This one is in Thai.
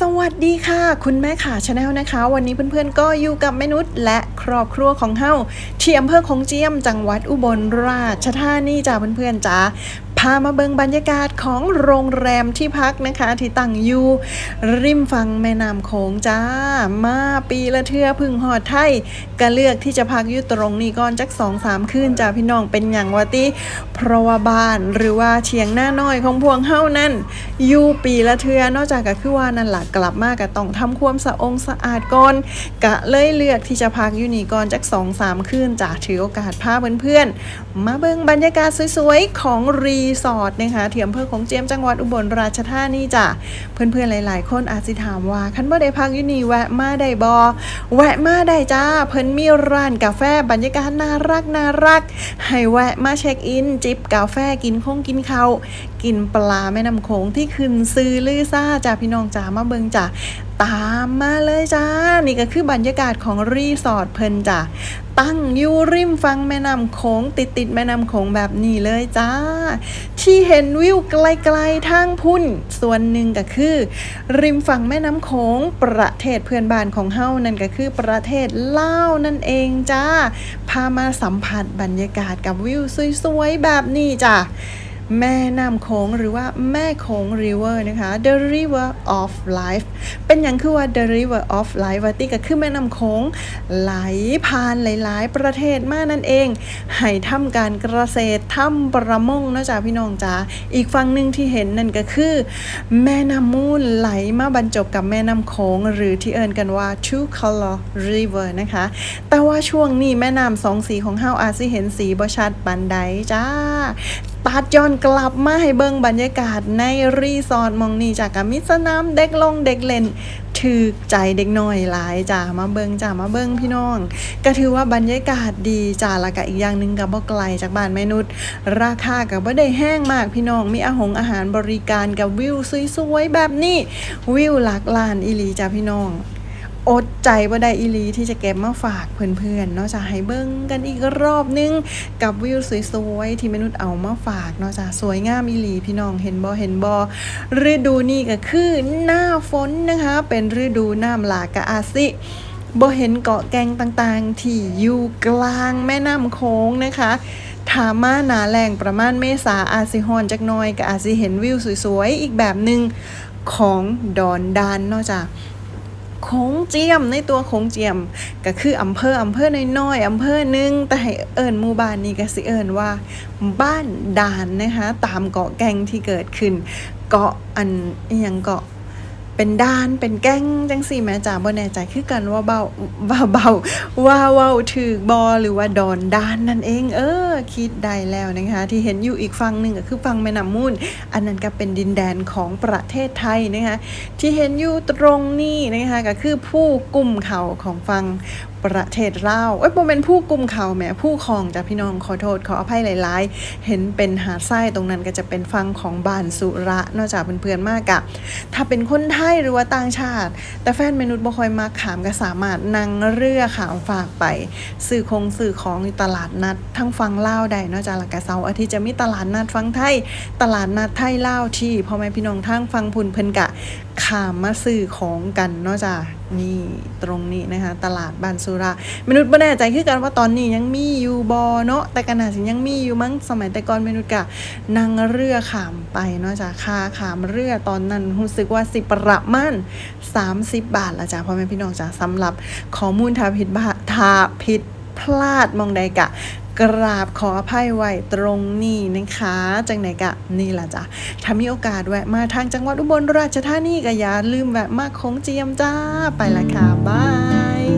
สวัสดีค่ะ คุณแม่ขาชาแนลนะคะ วันนี้เพื่อนๆก็อยู่กับแม่นุษย์และครอบครัวของเฮาที่อำเภอคงเจียมจังหวัดอุบลราชธานีจ้าเพื่อนๆจ้าามาเบิงบรรยากาศของโรงแรมที่พักนะคะ ที่ตั้งอยู่ริมฝั่งแม่น้ำโขงจ้า มาปีละเทือพึ่งหอดไทยก็เลือกที่จะพักอยู่ตรงนี้ก่อนจักสองสามคืนจ้าพี่น้องเป็นอย่างวาติเพราะว่าบ้านหรือว่าเชียงหน้าน้อยของพวงเฮานั่นอยู่ปีละเทือนอกจากก็คือว่านั่นหละกลับมาก็ต้องทำความสะองสะอาดก่อนกะเลยเลือกที่จะพักอยู่นี่ก่อนจักสองสามคืนจ้าถือโอกาสพาเพื่อนๆมาเบิงบรรยากาศสวยๆของรีสอร์ทนะคะที่อำเภอของเจียมจังหวัดอุบลราชธานีจ้ะเพื่อนๆหลาย ๆ คนอาจสิถามว่าคันบ่ได้พักอยู่นี่แวะมาได้บ่แวะมาได้จ้าเพิ่นมีร้านกาแฟบรรยากาศน่ารักน่ารัก ให้แวะมาเช็คอิน จิบกาแฟกินคงกินข้าวกินปลาแม่น้ำโขงที่ขึ้นซื้อลือซ่าจ้าพี่น้องจ้ามาเบิงจ้า ตามมาเลยจ้า นี่ก็คือบรรยากาศของรีสอร์ทเพลินจ้าตั้งอยู่ริมฟังแม่น้ำโขงติดติดแม่น้ำโขงแบบนี้เลยจ้า ที่เห็นวิวไกลๆทางพุ่น ส่วนหนึ่งก็คือ ริมฝั่งแม่น้ำโขงประเทศเพื่อนบ้านของเฮานั่นก็คือประเทศลาวนั่นเองจ้า พามาสัมผัสบรรยากาศกับวิวสวยๆแบบนี้จ้า แม่น้ำโขงหรือว่าแม่โขง river นะคะ the river of life เป็นอย่างคือว่า the river of life ว่าติก็คือแม่น้ำโขงไหลผ่านหลายๆ ประเทศมานั่นเอง ให้ทำการเกษตรทำประมงนะจ้าพี่น้องจ้าอีกฝั่งหนึ่งที่เห็นนั่นก็คือ แม่น้ำมูลไหลมาบรรจบกับแม่น้ำโขงหรือที่เอิ้นกันว่า two color river นะคะ แต่ว่าช่วงนี้แม่น้ำสองสีของเฮาอาจสิเห็นสีบ่ชัดปานใดจ้า ตัดย้อนกลับมาให้เบิ่งบรรยากาศในรีสอร์ทมองนี้จากกับมิสนามเด็กลงเด็กเล่นถือใจเด็กน้อยหลายจ้ามาเบิ่งจ้ามาเบิ่งพี่น้อง ก็ถือว่าบรรยากาศดีจ้าละก็อีกอย่างหนึ่งกับบ่ไกลจากบ้านแม่นุษย์ราคากับบ่ได้แห้งมากพี่น้องมีอาหงอาหารบริการกับวิวสวยๆแบบนี้วิวหลักล้านอีหลีจ้าพี่น้อง อดใจว่าได้อีลีที่จะเก็บมาฝากเพื่อนๆนาะจะให้เบิ้งกันอีกรอบนึง กับวิวสวยๆ ที่มนุษย์เอามาฝากนาะจะสวยงามอีลีพี่น้องเห็นบอเห็นบอฤดูนี้ก็คือหน้าฝนนะคะ เป็นฤดูน้ำหลากกะอาสิบ่เห็นเกาะแกงต่างๆ ที่อยู่กลางแม่น้ำโค้งนะคะถามาหนาแรงประมาณเมษาอาจสิฮอนจักน้อยก็อาจสิเห็นวิวสวยๆ อีกแบบหนึ่งของดอนดานนาะจ้ะ โขงเจียมในตัวโขงเจียม ก็คืออำเภออำเภอน้อยๆอำเภอหนึ่งแต่ให้เอิญหมู่บ้านนี้ก็สิเอิญว่า บ้านด่านนะคะตามเกาะแกงที่เกิดขึ้น เกาะอันอยังเกาะ เป็นด้านเป็นแก้งจังสี่แม่จ๋าบ่แน่ใจคือกันว่าเบาว่าเบาว่าเว้าถือบอหรือว่าดอนด้านนั่นเอง เออ คิดได้แล้วนะคะ ที่เห็นอยู่อีกฝั่งหนึ่งก็คือฝั่งแม่น้ำมูลอันนั้นก็เป็นดินแดนของประเทศไทยนะคะที่เห็นอยู่ตรงนี้นะคะก็คือผู้กลุ่มเขาของฝั่ง ประเทศลาวเอ้ยบ่เป็นผู้กุมเขาแหมผู้ครองจ้ะพี่น้องขอโทษขออภัยหลายๆ เห็นเป็นหาดทรายตรงนั้นก็จะเป็นฝั่งของบานสุระนอกจากเพื่อนๆมากอะถ้าเป็นคนไทยหรือว่าต่างชาติ แต่แฟนเมนุษย์บ่คอยมาขามก็สามารถนั่งเรือขามฝากไปซื้อคงซื้อของตลาดนัด ทั้งฝั่งลาได้นอกจากละกะเสาร์อาทิตย์จะมีตลาดนัดฝั่งไทย ตลาดนัดไทยเล่าที่พ่อแม่พี่น้องทางฟังพุ่นเพิ่นกะขามมาซื้อของกันเนาะจ้ะ นี่ตรงนี้นะคะตลาดบานสุระมนุษย์บ่แน่ใจคือกันว่าตอนนี้ยังมีอยู่บ่เนาะแต่กันน่าสิยังมีอยู่มั้งสมัยแต่ก่อนมนุษย์กะนั่งเรือขามไปเนาะจ้ะคาขามเรือตอนนั้นรู้สึกว่าสิประมาณ30 บาทละจ้ะพ่อแม่พี่น้องจ้ะสำหรับข้อมูลถ้าผิดบาถ้าผิดพลาดมองใดกะ กราบขออภัยไว้ตรงนี้นะคะจังไหนกะนี่ล่ะจ้ะถ้ามีโอกาสแวะมาทางจังหวัดอุบลราชธานีก็อย่าลืมแวะมาคงเจียมจ้าไปละค่ะบาย